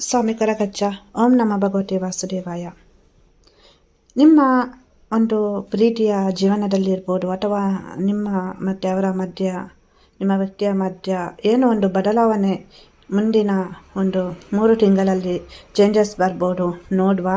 ಸ್ವಾಮಿ ಕರಗಚ್ಚ ಓಂ ನಮ ಭಗವತಿ ವಾಸುದೇವಾಯ ನಿಮ್ಮ ಒಂದು ಪ್ರೀತಿಯ ಜೀವನದಲ್ಲಿರ್ಬೋದು ಅಥವಾ ನಿಮ್ಮ ಮತ್ತು ಅವರ ಮಧ್ಯ, ನಿಮ್ಮ ವ್ಯಕ್ತಿಯ ಮಧ್ಯ ಏನೋ ಒಂದು ಬದಲಾವಣೆ ಮುಂದಿನ ಒಂದು ಮೂರು ತಿಂಗಳಲ್ಲಿ ಚೇಂಜಸ್ ಬರ್ಬೋದು, ನೋಡುವ.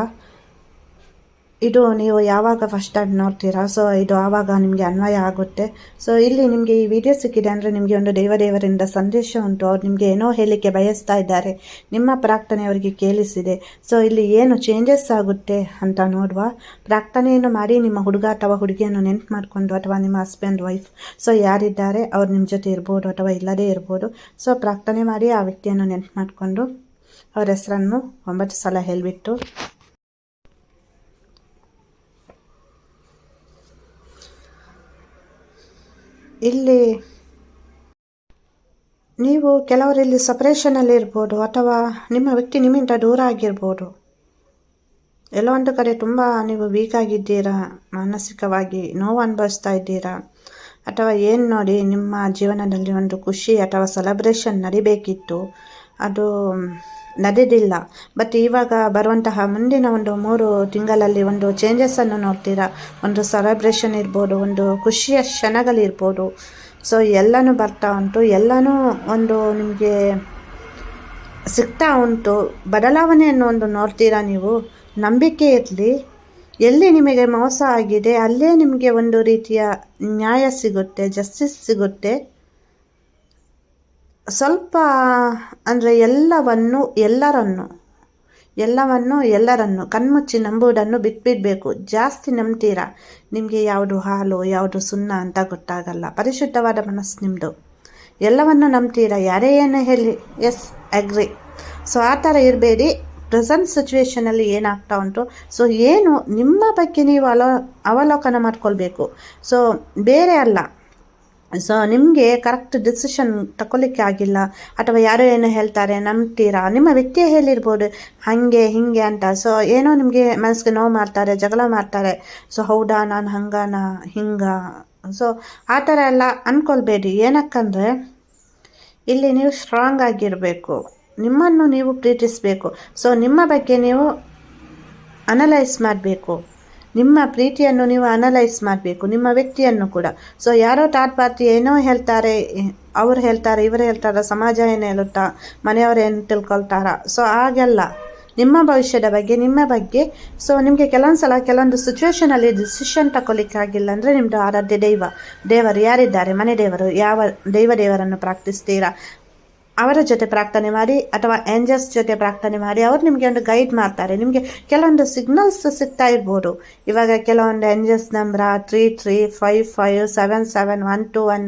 ಇದು ನೀವು ಯಾವಾಗ ಫಸ್ಟ್ ಟೈಮ್ ನೋಡ್ತೀರಾ? ಸೊ ಇದು ಆವಾಗ ನಿಮಗೆ ಅನ್ವಯ ಆಗುತ್ತೆ. ಸೊ ಇಲ್ಲಿ ನಿಮಗೆ ಈ ವಿಡಿಯೋ ಸಿಕ್ಕಿದೆ ಅಂದರೆ ನಿಮಗೆ ಒಂದು ದೇವದೇವರಿಂದ ಸಂದೇಶ ಉಂಟು. ಅವ್ರು ನಿಮಗೆ ಏನೋ ಹೇಳಲಿಕ್ಕೆ ಬಯಸ್ತಾ ಇದ್ದಾರೆ. ನಿಮ್ಮ ಪ್ರಾರ್ಥನೆ ಅವರಿಗೆ ಕೇಳಿಸಿದೆ. ಸೊ ಇಲ್ಲಿ ಏನು ಚೇಂಜಸ್ ಆಗುತ್ತೆ ಅಂತ ನೋಡುವ. ಪ್ರಾರ್ಥನೆಯನ್ನು ಮಾಡಿ ನಿಮ್ಮ ಹುಡುಗ ಅಥವಾ ಹುಡುಗಿಯನ್ನು ನೆನ್ಪು ಮಾಡಿಕೊಂಡು ಅಥವಾ ನಿಮ್ಮ ಹಸ್ಬೆಂಡ್ ವೈಫ್ ಸೊ ಯಾರಿದ್ದಾರೆ, ಅವ್ರು ನಿಮ್ಮ ಜೊತೆ ಇರ್ಬೋದು ಅಥವಾ ಇಲ್ಲದೇ ಇರ್ಬೋದು. ಸೊ ಪ್ರಾರ್ಥನೆ ಮಾಡಿ ಆ ವ್ಯಕ್ತಿಯನ್ನು ನೆನ್ಪು ಮಾಡಿಕೊಂಡು ಅವರ ಹೆಸರನ್ನು ಒಂಬತ್ತು ಸಲ ಹೇಳಿಬಿಟ್ಟು ಇಲ್ಲಿ ನೀವು ಕೆಲವರಲ್ಲಿ ಸಪ್ರೇಷನಲ್ಲಿ ಇರ್ಬೋದು ಅಥವಾ ನಿಮ್ಮ ವ್ಯಕ್ತಿ ನಿಮ್ಮಿಂದ ದೂರ ಆಗಿರ್ಬೋದು. ಎಲ್ಲೋ ಒಂದು ಕಡೆ ತುಂಬ ನೀವು ವೀಕ್ ಆಗಿದ್ದೀರಾ, ಮಾನಸಿಕವಾಗಿ ನೋವು ಅನುಭವಿಸ್ತಾ ಇದ್ದೀರಾ, ಅಥವಾ ಏನು ನೋಡಿ ನಿಮ್ಮ ಜೀವನದಲ್ಲಿ ಒಂದು ಖುಷಿ ಅಥವಾ ಸೆಲೆಬ್ರೇಷನ್ ನಡಿಬೇಕಿತ್ತು ಅದು ನಡೆದಿಲ್ಲ ಬಟ್ ಇವಾಗ ಬರುವಂತಹ ಮುಂದಿನ ಒಂದು ಮೂರು ತಿಂಗಳಲ್ಲಿ ಒಂದು ಚೇಂಜಸ್ಸನ್ನು ನೋಡ್ತೀರಾ? ಒಂದು ಸೆಲೆಬ್ರೇಷನ್ ಇರ್ಬೋದು, ಒಂದು ಖುಷಿಯ ಕ್ಷಣಗಳಿರ್ಬೋದು. ಸೊ ಎಲ್ಲನೂ ಬರ್ತಾ ಉಂಟು. ಎಲ್ಲನೂ ಒಂದು ನಿಮಗೆ ಸಿಗ್ತಾ ಉಂಟು. ಬದಲಾವಣೆಯನ್ನು ಒಂದು ನೋಡ್ತೀರಾ ನೀವು? ನಂಬಿಕೆ ಇರಲಿ. ಎಲ್ಲಿ ನಿಮಗೆ ಮೋಸ ಆಗಿದೆ, ಅಲ್ಲೇ ನಿಮಗೆ ಒಂದು ರೀತಿಯ ನ್ಯಾಯ ಸಿಗುತ್ತೆ ಜಸ್ಟಿಸ್ ಸಿಗುತ್ತೆ. ಸ್ವಲ್ಪ, ಅಂದರೆ ಎಲ್ಲವನ್ನು, ಎಲ್ಲರನ್ನು ಎಲ್ಲವನ್ನು ಎಲ್ಲರನ್ನು, ಕಣ್ಮುಚ್ಚಿ ನಂಬುವುದನ್ನು ಬಿಟ್ಬಿಡಬೇಕು. ಜಾಸ್ತಿ ನಂಬ್ತೀರಾ? ನಿಮಗೆ ಯಾವುದು ಹಾಲು, ಯಾವುದು ಸುಣ್ಣ ಅಂತ ಗೊತ್ತಾಗಲ್ಲ. ಪರಿಶುದ್ಧವಾದ ಮನಸ್ಸು ನಿಮ್ಮದು ಎಲ್ಲವನ್ನು ನಂಬ್ತೀರಾ? ಯಾರೇ ಏನು ಹೇಳಿ. ಎಸ್ ಅಗ್ರಿ ಸೊ ಆ ಥರ ಇರಬೇಡಿ. ಪ್ರೆಸೆಂಟ್ ಸಿಚುವೇಷನಲ್ಲಿ ಏನಾಗ್ತಾ ಉಂಟು? ಸೊ ಏನು ನಿಮ್ಮ ಬಗ್ಗೆ ನೀವು ಅಲೋ ಅವಲೋಕನ ಮಾಡ್ಕೊಳ್ಬೇಕು. ಸೊ ಬೇರೆ ಅಲ್ಲ. ಸೊ ನಿಮಗೆ ಕರೆಕ್ಟ್ ಡಿಸಿಷನ್ ತಗೊಳ್ಳಿಕ್ಕೆ ಆಗಿಲ್ಲ. ಅಥವಾ ಯಾರೋ ಏನೋ ಹೇಳ್ತಾರೆ, ನಂಬ್ತೀರಾ? ನಿಮ್ಮ ವ್ಯಕ್ತಿಯ ಹೇಳಿರ್ಬೋದು, ಹಾಗೆ, ಹೀಗೆ ಅಂತ. ಸೊ ಏನೋ ನಿಮಗೆ ಮನಸ್ಸಿಗೆ ನೋವು ಮಾಡ್ತಾರೆ, ಜಗಳ ಮಾಡ್ತಾರೆ. ಸೊ ಹೌದಾ, ನಾನು ಹಂಗಾನ, ಹಿಂಗ? ಸೊ ಆ ಥರ ಎಲ್ಲ ಅಂದ್ಕೊಳ್ಬೇಡಿ ಏನಕ್ಕಂದರೆ, ಇಲ್ಲಿ ನೀವು ಸ್ಟ್ರಾಂಗ್ ಆಗಿರಬೇಕು. ನಿಮ್ಮನ್ನು ನೀವು ಪ್ರೀತಿಸಬೇಕು. ಸೊ ನಿಮ್ಮ ಬಗ್ಗೆ ನೀವು ಅನಲೈಸ್ ಮಾಡಬೇಕು. ನಿಮ್ಮ ಪ್ರೀತಿಯನ್ನು ನೀವು ಅನಲೈಸ್ ಮಾಡಬೇಕು, ನಿಮ್ಮ ವ್ಯಕ್ತಿಯನ್ನು ಕೂಡ. ಸೊ ಯಾರೋ ಥರ್ಡ್ ಪಾರ್ಟಿ ಏನೋ ಹೇಳ್ತಾರೆ, ಅವ್ರು ಹೇಳ್ತಾರೆ, ಇವರು ಹೇಳ್ತಾರೆ, ಸಮಾಜ ಏನು ಹೇಳುತ್ತಾ, ಮನೆಯವರು ಏನು ತಿಳ್ಕೊಳ್ತಾರ. ಸೊ ಹಾಗೆಲ್ಲ ನಿಮ್ಮ ಭವಿಷ್ಯದ ಬಗ್ಗೆ, ನಿಮ್ಮ ಬಗ್ಗೆ. ಸೊ ನಿಮಗೆ ಕೆಲವೊಂದು ಸಲ ಕೆಲವೊಂದು ಸಿಚುವೇಶನಲ್ಲಿ ಡಿಸಿಷನ್ ತಗೊಳ್ಳಿಕ್ಕಾಗಿಲ್ಲ ಅಂದರೆ ನಿಮ್ಮದು ಆರಾಧ್ಯ ದೈವ. ದೇವರು ಯಾರಿದ್ದಾರೆ? ಮನೆ ದೇವರು. ಯಾವ ದೈವ ದೇವರನ್ನು ಪ್ರಾರ್ಥಿಸ್ತೀರಾ? ಅವರ ಜೊತೆ ಪ್ರಾರ್ಥನೆ ಮಾಡಿ ಅಥವಾ ಏಂಜಲ್ಸ್ ಜೊತೆ ಪ್ರಾರ್ಥನೆ ಮಾಡಿ ಅವರು ನಿಮಗೆ ಒಂದು ಗೈಡ್ ಮಾಡ್ತಾರೆ. ನಿಮಗೆ ಕೆಲವೊಂದು ಸಿಗ್ನಲ್ಸ್ ಸಿಗ್ತಾ ಇರ್ಬೋದು. ಇವಾಗ ಕೆಲವೊಂದು angels number three three five five seven seven one two one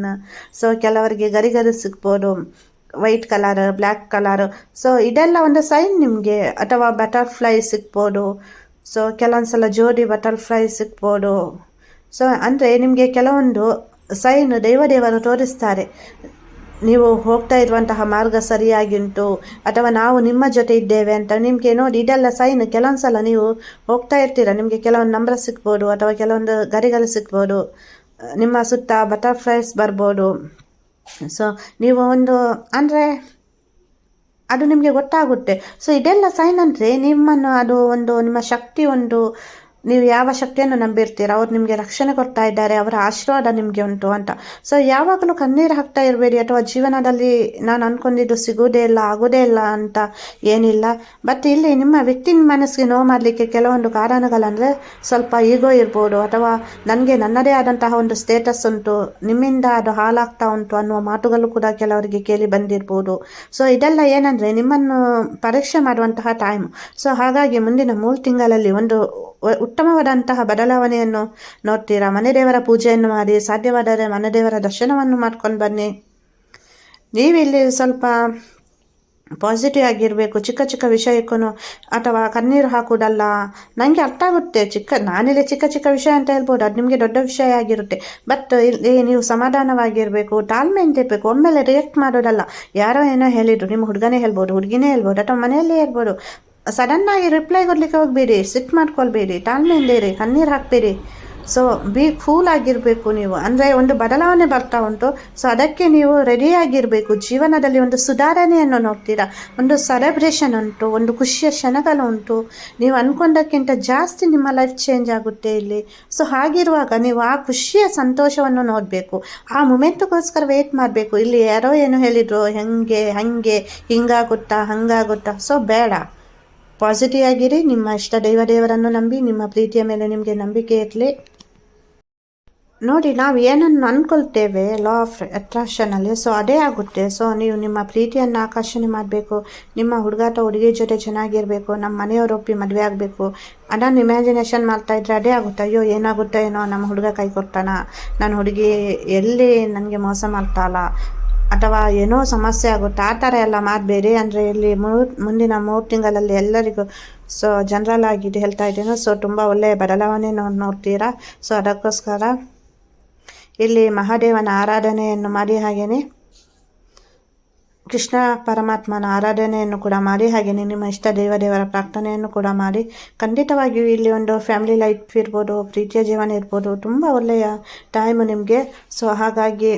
so ಕೆಲವರಿಗೆ ಗರಿಗರಿ ಗರಿ ಸಿಗ್ಬೋದು. White colour black colour so ಇದೆಲ್ಲ ಒಂದು ಸೈನ್ ನಿಮಗೆ ಅಥವಾ ಬಟರ್ಫ್ಲೈ ಸಿಗ್ಬೋದು. ಸೊ ಕೆಲವೊಂದು ಸಲ ಜೋಡಿ ಬಟರ್ಫ್ಲೈ ಸಿಗ್ಬೋದು. ಸೊ ಅಂದರೆ ನಿಮಗೆ ಕೆಲವೊಂದು ಸೈನ್ ದೇವದೇವರು ತೋರಿಸ್ತಾರೆ. ನೀವು ಹೋಗ್ತಾ ಇರುವಂತಹ ಮಾರ್ಗ ಸರಿಯಾಗಿ ಉಂಟು ಅಥವಾ ನಾವು ನಿಮ್ಮ ಜೊತೆ ಇದ್ದೇವೆ ಅಂತ ನಿಮಗೆ ನೋಡಿ ಇದೆಲ್ಲ ಸೈನ್ ಕೆಲವೊಂದು ಸಲ ನೀವು ಹೋಗ್ತಾ ಇರ್ತೀರ. ನಿಮಗೆ ಕೆಲವೊಂದು ನಂಬರ್ ಸಿಗ್ಬೋದು, ಅಥವಾ ಕೆಲವೊಂದು ಗರಿಗಳು ಸಿಗ್ಬೋದು, ನಿಮ್ಮ ಸುತ್ತ ಬಟರ್ಫ್ಲೈಸ್ ಬರ್ಬೋದು. ಸೊ ನೀವು ಒಂದು, ಅಂದರೆ ಅದು ನಿಮಗೆ ಗೊತ್ತಾಗುತ್ತೆ. ಸೊ ಇದೆಲ್ಲ ಸೈನ್ ಅಂದರೆ ನಿಮ್ಮನ್ನು ಅದು ಒಂದು, ನಿಮ್ಮ ಶಕ್ತಿ ಒಂದು ನೀವು ಯಾವ ಶಕ್ತಿಯನ್ನು ನಂಬಿರ್ತೀರ ಅವ್ರು ನಿಮಗೆ ರಕ್ಷಣೆ ಕೊಡ್ತಾ ಇದ್ದಾರೆ, ಅವರ ಆಶೀರ್ವಾದ ನಿಮಗೆ ಉಂಟು ಅಂತ. ಸೊ ಯಾವಾಗಲೂ ಕಣ್ಣೀರು ಹಾಕ್ತಾ ಇರಬೇಡಿ ಅಥವಾ ಜೀವನದಲ್ಲಿ ನಾನು ಅಂದ್ಕೊಂಡಿದ್ದು ಸಿಗೋದೇ ಇಲ್ಲ, ಆಗೋದೇ ಇಲ್ಲ ಅಂತ ಏನಿಲ್ಲ. ಬಟ್ ಇಲ್ಲಿ ನಿಮ್ಮ ವ್ಯಕ್ತಿ ಮನಸ್ಸಿಗೆ ನೋವು ಮಾಡಲಿಕ್ಕೆ ಕೆಲವೊಂದು ಕಾರಣಗಳಂದರೆ ಸ್ವಲ್ಪ ಈಗೋ ಇರ್ಬೋದು ಅಥವಾ ನನಗೆ ನನ್ನದೇ ಆದಂತಹ ಒಂದು ಸ್ಟೇಟಸ್ ಉಂಟು, ನಿಮ್ಮಿಂದ ಅದು ಹಾಳಾಗ್ತಾ ಉಂಟು ಅನ್ನುವ ಮಾತುಗಳು ಕೂಡ ಕೆಲವರಿಗೆ ಕೇಳಿ ಬಂದಿರ್ಬೋದು. ಸೊ ಇದೆಲ್ಲ ಏನಂದರೆ ನಿಮ್ಮನ್ನು ಪರೀಕ್ಷೆ ಮಾಡುವಂತಹ ಟೈಮ್ ಸೊ ಹಾಗಾಗಿ ಮುಂದಿನ ಮೂರು ತಿಂಗಳಲ್ಲಿ ಒಂದು ಉತ್ತಮವಾದಂತಹ ಬದಲಾವಣೆಯನ್ನು ನೋಡ್ತೀರಾ? ಮನೆ ದೇವರ ಪೂಜೆಯನ್ನು ಮಾಡಿ ಸಾಧ್ಯವಾದರೆ ಮನೆ ದೇವರ ದರ್ಶನವನ್ನು ಮಾಡ್ಕೊಂಡು ಬನ್ನಿ. ನೀವಿಲ್ಲಿ ಸ್ವಲ್ಪ ಪಾಸಿಟಿವ್ ಆಗಿರಬೇಕು, ಚಿಕ್ಕ ಚಿಕ್ಕ ವಿಷಯಕ್ಕೂ ಅಥವಾ ಕಣ್ಣೀರು ಹಾಕುವುದಲ್ಲ ನನಗೆ ಅರ್ಥ ಆಗುತ್ತೆ. ಚಿಕ್ಕ, ನಾನಿಲ್ಲಿ ಚಿಕ್ಕ ಚಿಕ್ಕ ವಿಷಯ ಅಂತ ಹೇಳ್ಬೋದು, ಅದು ನಿಮಗೆ ದೊಡ್ಡ ವಿಷಯ ಆಗಿರುತ್ತೆ. ಬಟ್ ಇಲ್ಲಿ ನೀವು ಸಮಾಧಾನವಾಗಿರಬೇಕು ತಾಳ್ಮೆಯಿಂದ ಇರಬೇಕು, ಒಮ್ಮೆಲೆ ರಿಯಾಕ್ಟ್ ಮಾಡೋದಲ್ಲ. ಯಾರೋ ಏನೋ ಹೇಳಿದರು, ನಿಮ್ಮ ಹುಡುಗನೇ ಹೇಳ್ಬೋದು, ಹುಡುಗಿನೇ ಹೇಳ್ಬೋದು, ಅಥವಾ ಮನೆಯಲ್ಲೇ ಹೇಳ್ಬೋದು. ಸಡನ್ನಾಗಿ ರಿಪ್ಲೈ ಕೊಡ್ಲಿಕ್ಕೆ ಹೋಗಬೇಡಿ ಸಿಟ್ ಮಾಡ್ಕೊಳ್ಬೇಡಿ ತಾಳ್ಮೆ ಇಲ್ಲೇರಿ ಕಣ್ಣೀರು ಹಾಕಬೇಡಿ. ಸೊ ಬಿ ಕೂಲ್ ಆಗಿರಬೇಕು ನೀವು. ಅಂದರೆ ಒಂದು ಬದಲಾವಣೆ ಬರ್ತಾ ಉಂಟು. ಸೊ ಅದಕ್ಕೆ ನೀವು ರೆಡಿಯಾಗಿರಬೇಕು ಜೀವನದಲ್ಲಿ ಒಂದು ಸುಧಾರಣೆಯನ್ನು ನೋಡ್ತೀರಾ? ಒಂದು ಸೆಲೆಬ್ರೇಷನ್ ಉಂಟು, ಒಂದು ಖುಷಿಯ ಕ್ಷಣಗಳು ಉಂಟು. ನೀವು ಅಂದ್ಕೊಂಡಕ್ಕಿಂತ ಜಾಸ್ತಿ ನಿಮ್ಮ ಲೈಫ್ ಚೇಂಜ್ ಆಗುತ್ತೆ ಇಲ್ಲಿ. ಸೊ ಹಾಗಿರುವಾಗ ನೀವು ಆ ಖುಷಿಯ ಸಂತೋಷವನ್ನು ನೋಡಬೇಕು. ಆ ಮೂಮೆಂಟ್ಗೋಸ್ಕರ ವೇಟ್ ಮಾಡಬೇಕು. ಇಲ್ಲಿ ಯಾರೋ ಏನು ಹೇಳಿದರು, ಹೆಂಗೆ, ಹಾಗೆ, ಹಿಂಗಾಗುತ್ತಾ, ಹಂಗಾಗುತ್ತಾ? ಸೊ ಬೇಡ. ಪಾಸಿಟಿವ್ ಆಗಿರಿ, ನಿಮ್ಮ ಇಷ್ಟ ದೈವ ದೇವರನ್ನು ನಂಬಿ, ನಿಮ್ಮ ಪ್ರೀತಿಯ ಮೇಲೆ ನಿಮಗೆ ನಂಬಿಕೆ ಇರಲಿ. ನೋಡಿ, ನಾವು ಏನನ್ನು ಅಂದ್ಕೊಳ್ತೇವೆ ಲಾ ಆಫ್ ಅಟ್ರಾಕ್ಷನಲ್ಲಿ ಸೊ ಅದೇ ಆಗುತ್ತೆ. ಸೊ ನೀವು ನಿಮ್ಮ ಪ್ರೀತಿಯನ್ನು ಆಕರ್ಷಣೆ ಮಾಡಬೇಕು, ನಿಮ್ಮ ಹುಡುಗಾಟ ಹುಡುಗಿ ಜೊತೆ ಚೆನ್ನಾಗಿರಬೇಕು, ನಮ್ಮ ಮನೆಯವರು ಒಪ್ಪಿ ಮದುವೆ ಆಗಬೇಕು, ಅದನ್ನು ಇಮ್ಯಾಜಿನೇಷನ್ ಮಾಡ್ತಾ ಇದ್ರೆ ಅದೇ ಆಗುತ್ತೆ. ಅಯ್ಯೋ, ಏನಾಗುತ್ತೋ ಏನೋ, ನಮ್ಮ ಹುಡುಗ ಕೈ ಕೊಡ್ತಾನ? ನನ್ನ ಹುಡುಗಿ ಎಲ್ಲಿ ನನಗೆ ಮೋಸ ಮಾಡ್ತಾಳ? ಅಥವಾ ಏನೋ ಸಮಸ್ಯೆ ಆಗುತ್ತೆ ಆ ಥರ ಎಲ್ಲ ಮಾಡಬೇಡಿ ಅಂದರೆ ಇಲ್ಲಿ ಮೂರು, ಮುಂದಿನ ಮೂರು ತಿಂಗಳಲ್ಲಿ ಎಲ್ಲರಿಗೂ ಸೊ ಜನರಲ್ ಆಗಿ ಹೇಳ್ತಾ ಇದ್ದೀನಿ. ಸೊ ತುಂಬ ಒಳ್ಳೆಯ ಬದಲಾವಣೆ ನೋಡ್ತೀರಾ? ಸೊ ಅದಕ್ಕೋಸ್ಕರ ಇಲ್ಲಿ ಮಹಾದೇವನ ಆರಾಧನೆಯನ್ನು ಮಾಡಿ ಹಾಗೆಯೇ ಕೃಷ್ಣ ಪರಮಾತ್ಮನ ಆರಾಧನೆಯನ್ನು ಕೂಡ ಮಾಡಿ ಹಾಗೆಯೇ ನಿಮ್ಮ ಇಷ್ಟ ದೇವ ದೇವರ ಪ್ರಾರ್ಥನೆಯನ್ನು ಕೂಡ ಮಾಡಿ. ಖಂಡಿತವಾಗಿಯೂ ಇಲ್ಲಿ ಒಂದು ಫ್ಯಾಮಿಲಿ ಲೈಫ್ ಇರ್ಬೋದು, ಪ್ರೀತಿಯ ಜೀವನ ಇರ್ಬೋದು, ತುಂಬ ಒಳ್ಳೆಯ ಟೈಮು ನಿಮಗೆ. ಸೊ ಹಾಗಾಗಿ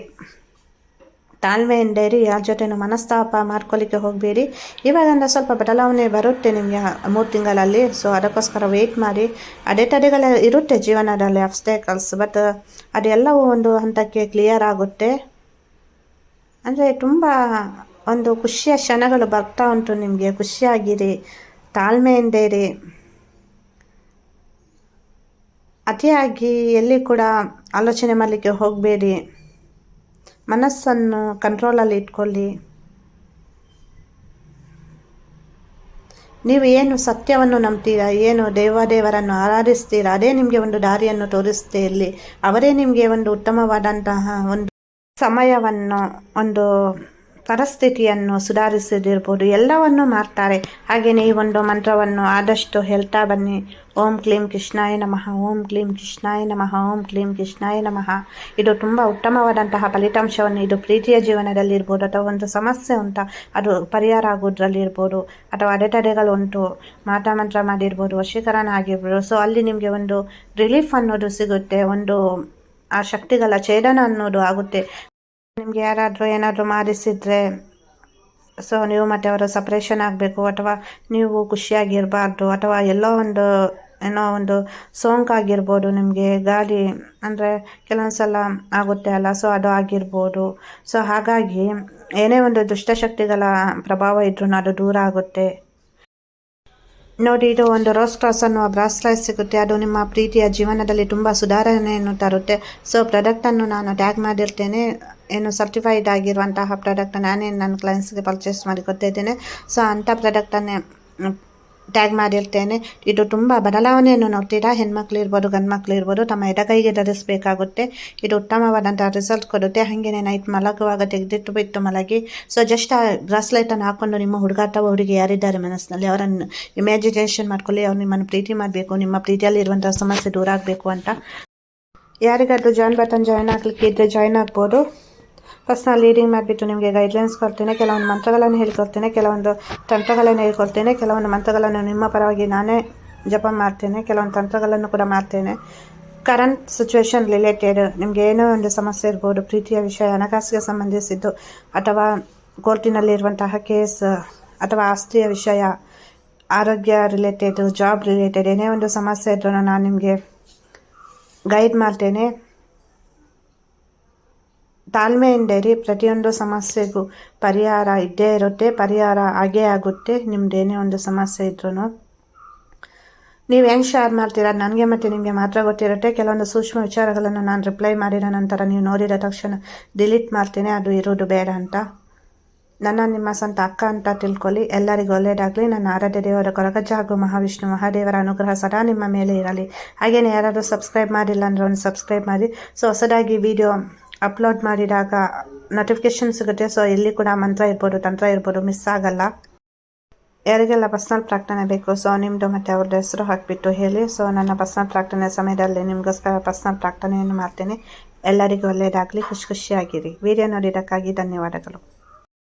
ತಾಳ್ಮೆಯಿಂದೇರಿ ಯಾರ ಜೊತೆನೂ ಮನಸ್ತಾಪ ಮಾಡ್ಕೊಳ್ಳಿಕ್ಕೆ ಹೋಗಬೇಡಿ. ಇವಾಗಂದ್ರೆ ಸ್ವಲ್ಪ ಬದಲಾವಣೆ ಬರುತ್ತೆ ನಿಮಗೆ ಮೂರು ತಿಂಗಳಲ್ಲಿ. ಸೊ ಅದಕ್ಕೋಸ್ಕರ ವೆಯ್ಟ್ ಮಾಡಿ. ಅಡೆತಡೆಗಳ ಇರುತ್ತೆ ಜೀವನದಲ್ಲಿ ಅಬ್ಸ್ಟೇಕಲ್ಸ್ ಬಟ್ ಅದೆಲ್ಲವೂ ಒಂದು ಹಂತಕ್ಕೆ ಕ್ಲಿಯರ್ ಆಗುತ್ತೆ. ಅಂದರೆ ತುಂಬ ಒಂದು ಖುಷಿಯ ಕ್ಷಣಗಳು ಬರ್ತಾ ಉಂಟು ನಿಮಗೆ. ಖುಷಿಯಾಗಿರಿ ತಾಳ್ಮೆಯಿಂದೇರಿ ಅತಿಯಾಗಿ ಎಲ್ಲಿ ಕೂಡ ಆಲೋಚನೆ ಮಾಡಲಿಕ್ಕೆ ಹೋಗಬೇಡಿ. ಮನಸ್ಸನ್ನು ಕಂಟ್ರೋಲಲ್ಲಿ ಇಟ್ಕೊಳ್ಳಿ. ನೀವು ಏನು ಸತ್ಯವನ್ನು ನಂಬ್ತೀರಾ, ಏನು ದೇವಾದೇವರನ್ನು ಆರಾಧಿಸ್ತೀರಾ, ಅದೇ ನಿಮಗೆ ಒಂದು ದಾರಿಯನ್ನು ತೋರಿಸ್ತೇ ಇರಲಿ. ಅವರೇ ನಿಮಗೆ ಒಂದು ಉತ್ತಮವಾದಂತಹ ಒಂದು ಸಮಯವನ್ನು, ಒಂದು ಪರಿಸ್ಥಿತಿಯನ್ನು ಸುಧಾರಿಸದಿರ್ಬೋದು ಎಲ್ಲವನ್ನು ಮಾಡ್ತಾರೆ. ಹಾಗೆಯೇ ಈ ಒಂದು ಮಂತ್ರವನ್ನು ಆದಷ್ಟು ಹೇಳ್ತಾ ಬನ್ನಿ. ಓಂ ಕ್ಲೀಂ ಕೃಷ್ಣಾಯ ನಮಃ. ಓಂ ಕ್ಲೀಂ ಕೃಷ್ಣಾಯ ನಮಃ. ಓಂ ಕ್ಲೀಂ ಕೃಷ್ಣಾಯ ನಮಃ. ಇದು ತುಂಬ ಉತ್ತಮವಾದಂತಹ ಫಲಿತಾಂಶವನ್ನು ಇದು ಪ್ರೀತಿಯ ಜೀವನದಲ್ಲಿ ಇರ್ಬೋದು ಅಥವಾ ಒಂದು ಸಮಸ್ಯೆ ಅಂತ ಅದು ಪರಿಹಾರ ಆಗೋದ್ರಲ್ಲಿ ಇರ್ಬೋದು ಅಥವಾ ಅಡೆತಡೆಗಳು ಉಂಟು, ಮಾತಾ ಮಂತ್ರ ಮಾಡಿರ್ಬೋದು, ವಶೀಕರಣ ಆಗಿರ್ಬೋದು. ಸೊ ಅಲ್ಲಿ ನಿಮಗೆ ಒಂದು ರಿಲೀಫ್ ಅನ್ನೋದು ಸಿಗುತ್ತೆ, ಒಂದು ಆ ಶಕ್ತಿಗಳ ಛೇದನ ಅನ್ನೋದು ಆಗುತ್ತೆ. ನಿಮ್ಗೆ ಯಾರಾದರೂ ಏನಾದರೂ ಮಾಡಿಸಿದ್ರೆ ಸೊ ನೀವು ಮತ್ತೆ ಅವರು ಸಪ್ರೇಷನ್ ಆಗಬೇಕು ಅಥವಾ ನೀವು ಖುಷಿಯಾಗಿರಬಾರ್ದು ಅಥವಾ ಎಲ್ಲೋ ಒಂದು ಏನೋ ಒಂದು ಸೋಂಕಾಗಿರ್ಬೋದು ನಿಮಗೆ ಗಾಳಿ ಅಂದರೆ ಕೆಲವೊಂದು ಸಲ ಆಗುತ್ತೆ ಅಲ್ಲ ಸೊ ಅದು ಆಗಿರ್ಬೋದು. ಸೊ ಹಾಗಾಗಿ ಏನೇ ಒಂದು ದುಷ್ಟಶಕ್ತಿಗಳ ಪ್ರಭಾವ ಇದ್ರೂ ಅದು ದೂರ ಆಗುತ್ತೆ. ನೋಡಿ, ಇದು ಒಂದು ರೋಸ್ ಕ್ರಾಸ್ ಅನ್ನುವ ಬ್ರಾಸ್ಲೈಟ್ ಸಿಗುತ್ತೆ. ಅದು ನಿಮ್ಮ ಪ್ರೀತಿಯ ಜೀವನದಲ್ಲಿ ತುಂಬ ಸುಧಾರಣೆಯನ್ನು ತರುತ್ತೆ. ಸೊ ಪ್ರಾಡಕ್ಟನ್ನು ನಾನು ಟ್ಯಾಗ್ ಮಾಡಿರ್ತೇನೆ. ಏನು ಸರ್ಟಿಫೈಡ್ ಆಗಿರುವಂತಹ ಪ್ರಾಡಕ್ಟ್ ನಾನೇ ನನ್ನ ಕ್ಲೈಂಟ್ಸ್ಗೆ ಪರ್ಚೇಸ್ ಮಾಡಿ ಕೊಟ್ಟಿದ್ದೇನೆ ಸೊ ಅಂಥ ಪ್ರಾಡಕ್ಟನ್ನೇ ಟ್ಯಾಗ್ ಮಾಡಿರ್ತೇನೆ. ಇದು ತುಂಬ ಬದಲಾವಣೆಯನ್ನು ನೋಡ್ತೀರಾ? ಹೆಣ್ಮಕ್ಳು ಇರ್ಬೋದು ಗಂಡ್ಮಕ್ಳು ಇರ್ಬೋದು ತಮ್ಮ ಎಡಗೈಗೆ ಧರಿಸಬೇಕಾಗುತ್ತೆ. ಇದು ಉತ್ತಮವಾದಂಥ ರಿಸಲ್ಟ್ ಕೊಡುತ್ತೆ. ಹಾಗೆಯೇ ನೈಟ್ ಮಲಗುವಾಗ ತೆಗೆದಿಟ್ಟು ಬಿಟ್ಟು ಮಲಗಿ. ಸೊ ಜಸ್ಟ್ ಆ ಬ್ರಾಸ್ಲೈಟನ್ನು ಹಾಕ್ಕೊಂಡು ನಿಮ್ಮ ಹುಡುಗ ಅಥವಾ ಹುಡುಗಿ ಯಾರಿದ್ದಾರೆ ಮನಸ್ಸಿನಲ್ಲಿ, ಅವರನ್ನು ಇಮ್ಯಾಜಿನೇಷನ್ ಮಾಡ್ಕೊಳ್ಳಿ. ಅವ್ರು ನಿಮ್ಮನ್ನು ಪ್ರೀತಿ ಮಾಡಬೇಕು, ನಿಮ್ಮ ಪ್ರೀತಿಯಲ್ಲಿ ಇರುವಂಥ ಸಮಸ್ಯೆ ದೂರ ಆಗಬೇಕು ಅಂತ. ಯಾರಿಗಾದರೂ ಜಾಯಿನ್ ಬಟನ್ ಜಾಯ್ನ್ ಆಗಲಿಕ್ಕೆ ಇದ್ದರೆ ಜಾಯ್ನ್ ಆಗ್ಬೋದು. ಫಸ್ಟ್ ನಾನು ಲೀಡಿಂಗ್ ಮಾಡಿಬಿಟ್ಟು ನಿಮಗೆ ಗೈಡ್ಲೈನ್ಸ್ ಕೊಡ್ತೇನೆ, ಕೆಲವೊಂದು ಮಂತ್ರಗಳನ್ನು ಹೇಳ್ಕೊಡ್ತೇನೆ, ಕೆಲವೊಂದು ತಂತ್ರಗಳನ್ನು ಹೇಳ್ಕೊಡ್ತೇನೆ, ಕೆಲವೊಂದು ಮಂತ್ರಗಳನ್ನು ನಿಮ್ಮ ಪರವಾಗಿ ನಾನೇ ಜಪ ಮಾಡ್ತೇನೆ, ಕೆಲವೊಂದು ತಂತ್ರಗಳನ್ನು ಕೂಡ ಮಾಡ್ತೇನೆ. ಕರೆಂಟ್ ಸಿಚುವೇಶನ್ ರಿಲೇಟೆಡ್ ನಿಮಗೆ ಏನೋ ಒಂದು ಸಮಸ್ಯೆ ಇರ್ಬೋದು, ಪ್ರೀತಿಯ ವಿಷಯ, ಹಣಕಾಸಿಗೆ ಸಂಬಂಧಿಸಿದ್ದು, ಅಥವಾ ಕೋರ್ಟಿನಲ್ಲಿರುವಂತಹ ಕೇಸ್, ಅಥವಾ ಆಸ್ತಿಯ ವಿಷಯ, ಆರೋಗ್ಯ ರಿಲೇಟೆಡ್ ಜಾಬ್ ರಿಲೇಟೆಡ್ ಏನೇ ಒಂದು ಸಮಸ್ಯೆ ಇದ್ರೂ ನಾನು ನಿಮಗೆ ಗೈಡ್ ಮಾಡ್ತೇನೆ. ತಾಳ್ಮೆಯಿಂದಿರಿ ಪ್ರತಿಯೊಂದು ಸಮಸ್ಯೆಗೂ ಪರಿಹಾರ ಇದ್ದೇ ಇರುತ್ತೆ, ಪರಿಹಾರ ಆಗೇ ಆಗುತ್ತೆ ನಿಮ್ದು ಏನೇ ಒಂದು ಸಮಸ್ಯೆ ಇದ್ರೂ ನೀವು ಹೆಂಗೆ ಶೇರ್ ಮಾಡ್ತೀರಾ? ನನಗೆ ಮತ್ತು ನಿಮಗೆ ಮಾತ್ರ ಗೊತ್ತಿರುತ್ತೆ. ಕೆಲವೊಂದು ಸೂಕ್ಷ್ಮ ವಿಚಾರಗಳನ್ನು ನಾನು ರಿಪ್ಲೈ ಮಾಡಿದ ನಂತರ ನೀವು ನೋಡಿದ ತಕ್ಷಣ ಡಿಲೀಟ್ ಮಾಡ್ತೀನಿ, ಅದು ಇರೋದು ಬೇಡ ಅಂತ. ನನ್ನ, ನಿಮ್ಮ ಸ್ವಂತ ಅಕ್ಕ ಅಂತ ತಿಳ್ಕೊಳ್ಳಿ. ಎಲ್ಲರಿಗೂ ಒಳ್ಳೆಯದಾಗಲಿ ನನ್ನ ಆರಾಧ್ಯ ದೇವರ ಕೊರಗಜ್ಜ ಹಾಗೂ ಮಹಾವಿಷ್ಣು ಮಹಾದೇವರ ಅನುಗ್ರಹ ಸದಾ ನಿಮ್ಮ ಮೇಲೆ ಇರಲಿ. ಹಾಗೆಯೇ ಯಾರಾದರೂ ಸಬ್ಸ್ಕ್ರೈಬ್ ಮಾಡಿಲ್ಲ ಅಂದರೆ ಒಂದು ಸಬ್ಸ್ಕ್ರೈಬ್ ಮಾಡಿ. ಸೊ ಹೊಸದಾಗಿ ವಿಡಿಯೋ ಅಪ್ಲೋಡ್ ಮಾಡಿದಾಗ ನೋಟಿಫಿಕೇಶನ್ ಸಿಗುತ್ತೆ. ಸೊ ಎಲ್ಲಿ ಕೂಡ ಮಂತ್ರ ಇರ್ಬೋದು, ತಂತ್ರ ಇರ್ಬೋದು ಮಿಸ್ ಆಗಲ್ಲ. ಯಾರಿಗೆಲ್ಲ ಪರ್ಸ್ನಲ್ ಪ್ರಾರ್ಥನೆ ಬೇಕು ಸೊ ನಿಮ್ಮದು ಮತ್ತು ಅವ್ರದ್ದು ಹೆಸರು ಹಾಕಿಬಿಟ್ಟು ಹೇಳಿ. ಸೊ ನನ್ನ ಪರ್ಸ್ನಲ್ ಪ್ರಾರ್ಥನೆ ಸಮಯದಲ್ಲಿ ನಿಮಗೋಸ್ಕರ ಪರ್ಸ್ನಲ್ ಪ್ರಾರ್ಥನೆಯನ್ನು ಮಾಡ್ತೇನೆ? ಎಲ್ಲರಿಗೂ ಒಳ್ಳೆಯದಾಗಲಿ ಖುಷಿ ಖುಷಿಯಾಗಿರಿ. ವಿಡಿಯೋ ನೋಡಿದ್ದಕ್ಕಾಗಿ ಧನ್ಯವಾದಗಳು.